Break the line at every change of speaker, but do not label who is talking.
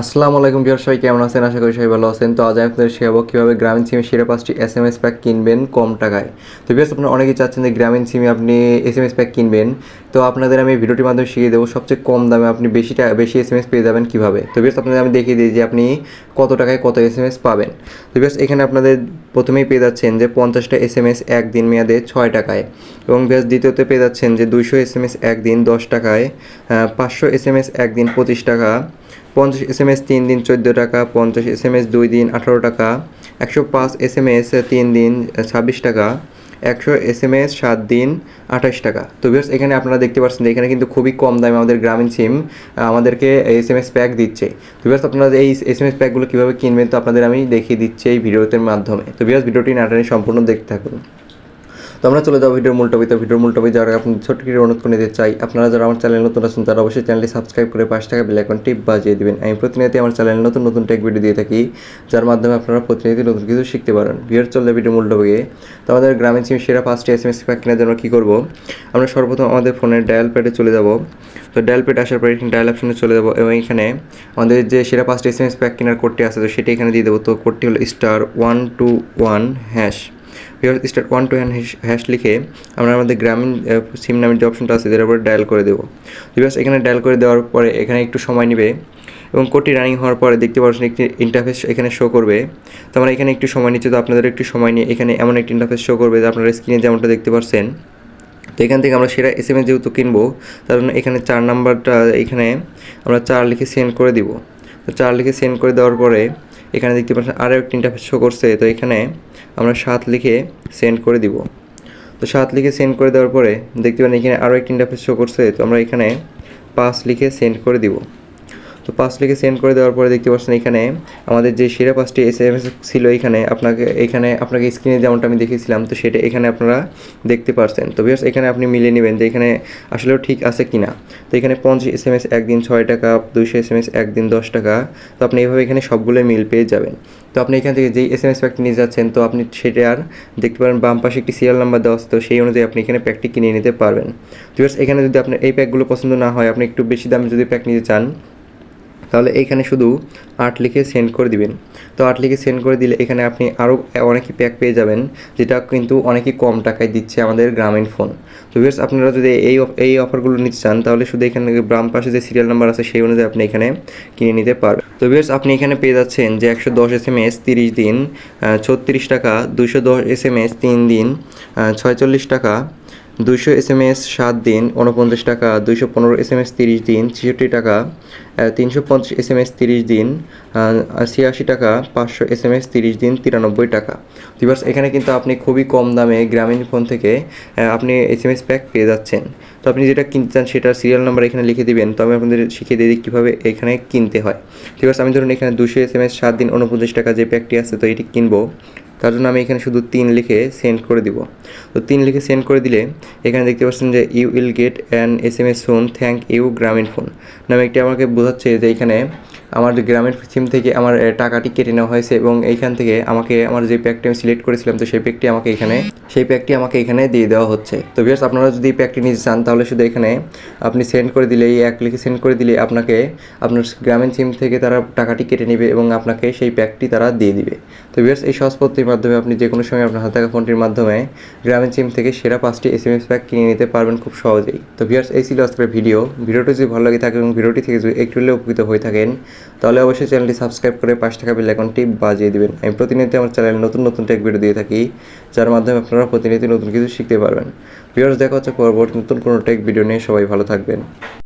আসসালামু আলাইকুম বিহার সবাই কেমন আছেন? আশা করি সবাই ভালো আছেন। তো আজ আমি আপনাদের শেখাবো কীভাবে গ্রামীণ সিমে সেরা পাঁচটি এস এম এস প্যাক কিনবেন কম টাকায়। তো বিহার আপনারা অনেকেই চাচ্ছেন যে গ্রামীণ সিমে আপনি এস এম এস প্যাক কিনবেন। তো আপনাদের আমি ভিডিওটির মাধ্যমে শিখিয়ে দেবো সবচেয়ে কম দামে আপনি বেশি টাকা, বেশি এস এম এস পেয়ে যাবেন কীভাবে। তো বিহার আপনাদের আমি দেখিয়ে দিই যে আপনি কত টাকায় কত এস এম এস পাবেন। তো বিহার এখানে আপনাদের প্রথমেই পেয়ে যাচ্ছেন যে পঞ্চাশটা এস এম এস একদিন মেয়াদে ছয় টাকায়। এবং বিহার দ্বিতীয়তে পেয়ে যাচ্ছেন যে দুইশো এস এম এস একদিন দশ টাকায় পাঁচশো এস এম এস একদিন পঁচিশ টাকা। পঞ্চাশ এস এম এস তিন দিন চোদ্দ টাকা, পঞ্চাশ এস এম এস দুই দিন আঠারো টাকা, একশো পাঁচ এস এম এস তিন দিন ছাব্বিশ টাকা, একশো এস এম এস সাত দিন আঠাশ টাকা। তো বিয়ার্স এখানে আপনারা দেখতে পাচ্ছেন যে এখানে কিন্তু খুবই কম দামে আমাদের গ্রামীণ সিম আমাদেরকে এস এম এস প্যাক দিচ্ছে। তো বিয়ার্স আপনারা এই এস এম এস প্যাকগুলো কীভাবে কিনবেন, তো আপনাদের আমি দেখিয়ে দিচ্ছি এই ভিডিওতে মাধ্যমে। তো বিয়ার্স ভিডিওটি নাটানি সম্পূর্ণ দেখতে থাকুন। আমরা চলে যাব ভিডিওর মূল টপিক তো ভিডিওর মূল টপিক যারা আপনি ছোট্ট করে অনুরোধ করে নিতে চাই, আপনারা যারা আমার চ্যানেল নতুন আছেন, তারা অবশ্যই চ্যানেলটি সাবস্ক্রাইব করে পাঁচ টাকা বেল আইকন টিপ বাজিয়ে দিবেন। আমি প্রতিনিয়ত আমার চ্যানেলে নতুন নতুন টেক ভিডিও দিয়ে থাকি, যার মাধ্যমে আপনারা প্রতিনিয়ত নতুন কিছু শিখতে পারেন। ভিডিওর চলে ভিডিও মূল টপিকে তো আমাদের গ্রামীণ সিম সেরা পাঁচটি এস এম এস প্যাক কেনার জন্য কী করব? আমরা সর্বপ্রথম আমাদের ফোনের ডায়াল প্যাডে চলে যাব। তো ডায়াল প্যাড আসার পরে এখানে ডায়াল অপশনে চলে যাব এবং এখানে আমাদের যে সেরা পাঁচটি এস এম এস প্যাক কেনার কোডটি আছে, তো সেটি এখানে দিয়ে দেবো। তো কোডটি হলো star one two one hash viewer star one two হ্যান হ্যাশ লিখে আমরা আমাদের গ্রামীণ সিম নামের যে অপশনটা আছে যেটার উপরে ডায়াল করে দেবো। ভিওর্স এখানে ডায়াল করে দেওয়ার পরে এখানে একটু সময় নেবে এবং কোডটি রানিং হওয়ার পরে দেখতে পাচ্ছেন একটি ইন্টারফেস এখানে শো করবে। তো আমরা এখানে একটু সময় নিচ্ছি, তো আপনাদের একটু সময় নিয়ে এখানে এমন একটি ইন্টারফেস শো করবে যে আপনারা স্ক্রিনে যেমনটা দেখতে পাচ্ছেন। তো এখান থেকে আমরা সেরা এস এম এস যেহেতু কিনবো, তার জন্য এখানে চার নাম্বারটা এখানে আমরা চার লিখে সেন্ড করে দিব। তো চার লিখে সেন্ড করে দেওয়ার পরে এখানে দেখতে পাচ্ছেন আরও একটি ইন্টারফেস শো করছে। তো এখানে আমরা সাত লিখে সেন্ড করে দিব। তো সাত লিখে সেন্ড করে দেওয়ার পরে দেখতে পারেন এখানে আরও একটি ইন্টারফেস শো করছে। তো আমরা এখানে পাঁচ লিখে সেন্ড করে দিব। তো পাঁচ লিখে সেন্ড করে দেওয়ার পরে দেখতে পাচ্ছেন এখানে আমাদের যে সেরা পাঁচটি এস এম এস ছিল এখানে আপনাকে এখানে আপনাকে স্ক্রিনে যেমনটা আমি দেখিয়েছিলাম, তো সেটা এখানে আপনারা দেখতে পারছেন। তো বিকজ এখানে আপনি মিলিয়ে নেবেন যে এখানে আসলেও ঠিক আছে কি না তো এখানে পঞ্চাশ এস এম এস একদিন ছয় টাকা, দুইশো এস এম এস একদিন দশ টাকা। তো আপনি এইভাবে এখানে সবগুলো মিল পেয়ে যাবেন। তো আপনি এখান থেকে যেই এস এম এস প্যাকটি নিয়ে যাচ্ছেন, তো আপনি সেটা আর দেখতে পারেন, বাম পাশে একটি সিরিয়াল নাম্বার দেওয়া আছে, তো সেই অনুযায়ী আপনি এখানে প্যাকটি কিনে নিতে পারবেন। তো এখানে যদি আপনার এই প্যাকগুলো পছন্দ না হয়, আপনি একটু বেশি দামে যদি প্যাক নিতে চান তাহলে এইখানে শুধু আট লিখে সেন্ড করে দিবেন। তো আট লিখে সেন্ড করে দিলে এখানে আপনি আরও অনেকই প্যাক পেয়ে যাবেন, যেটা কিন্তু অনেকই কম টাকায় দিচ্ছে আমাদের গ্রামীণ ফোন তো ভিউয়ার্স আপনারা যদি এই এই অফারগুলো নিতে চান, তাহলে শুধু এখানে বাম পাশে যে সিরিয়াল নাম্বার আছে, সেই অনুযায়ী আপনি এখানে কিনে নিতে পারবেন। তো ভিউয়ার্স আপনি এখানে পেয়ে যাচ্ছেন যে একশো দশ এস এম এস তিরিশ দিন ছত্রিশ টাকা দুশো দশ এস এম এস তিন দিন ছয়চল্লিশ টাকা দুইশো এস এম এস সাত দিন উনপঞ্চাশ টাকা, দুইশো পনেরো এস এম এস তিরিশ দিন, ছেষট্টি টাকা তিনশো পঞ্চাশ এস এম এস তিরিশ দিন ছিয়াশি টাকা, পাঁচশো এস এম এস তিরিশ দিন, তিরানব্বই টাকা। দিবাস এখানে কিন্তু আপনি খুবই কম দামে গ্রামীণ ফোন থেকে আপনি এস এম এস প্যাক পেয়ে যাচ্ছেন। তো আপনি যেটা কিনতে চান সেটার সিরিয়াল নাম্বার এখানে লিখে দিবেন। তো আমি আপনাদের শিখিয়ে দিই কীভাবে এখানে কিনতে হয়। আছে আমি ধরুন এখানে দুশো এস এম এস সাত দিন উনপঞ্চাশ টাকা যে প্যাকটি আছে, তো এটি কিনবো। তার জন্য আমি এখানে শুধু তিন লিখে সেন্ড করে দিব। তো তিন লিখে সেন্ড করে দিলে এখানে দেখতে পাচ্ছেন যে you will get an S M S from thank you Grameenphone নামে একটি আমাকে বোঝাচ্ছে যে এখানে আমার গ্রামের সিম থেকে আমার টাকাটি কেটে নেওয়া হয়েছে এবং এইখান থেকে আমাকে, আমার যে প্যাকটি আমি সিলেক্ট করেছিলাম, তো সেই প্যাকটি আমাকে এখানে, সেই প্যাকটি আমাকে এখানে দিয়ে দেওয়া হচ্ছে। তো বিয়ার্স আপনারা যদি প্যাকটি নিতে চান, তাহলে শুধু এখানে আপনি সেন্ড করে দিলে এই এক লিখে সেন্ড করে দিলে আপনাকে আপনার গ্রামীণ সিম থেকে তারা টাকাটি কেটে নেবে এবং আপনাকে সেই প্যাকটি তারা দিয়ে দিবে। তো বিয়ার্স এই সহজ পদ্ধতির মাধ্যমে আপনি যে কোনো সময় আপনার হাতে থাকা ফোনটির মাধ্যমে গ্রামীণ সিম থেকে সেরা পাঁচটি এস এম এস প্যাক কিনে নিতে পারবেন খুব সহজেই। তো বিয়ার্স এই ছিল আজকের ভিডিও ভিডিওটি যদি ভালো লাগে থাকে এবং ভিডিওটি থেকে যদি একটু হলেও উপকৃত হয়ে থাকেন তাহলে অবশ্যই চ্যানেলটি সাবস্ক্রাইব করে পাঁচ টাকা বেল আইকনটি বাজিয়ে দিবেন। আমি প্রতিনিয়ত আমার চ্যানেলে নতুন নতুন টেক ভিডিও দিয়ে থাকি, যার মাধ্যমে আপনারা প্রতিনিয়ত নতুন কিছু শিখতে পারবেন। ভিউয়ার্স দেখা হচ্ছে পরবর্তী নতুন কোনো টেক ভিডিও নিয়ে। সবাই ভালো থাকবেন।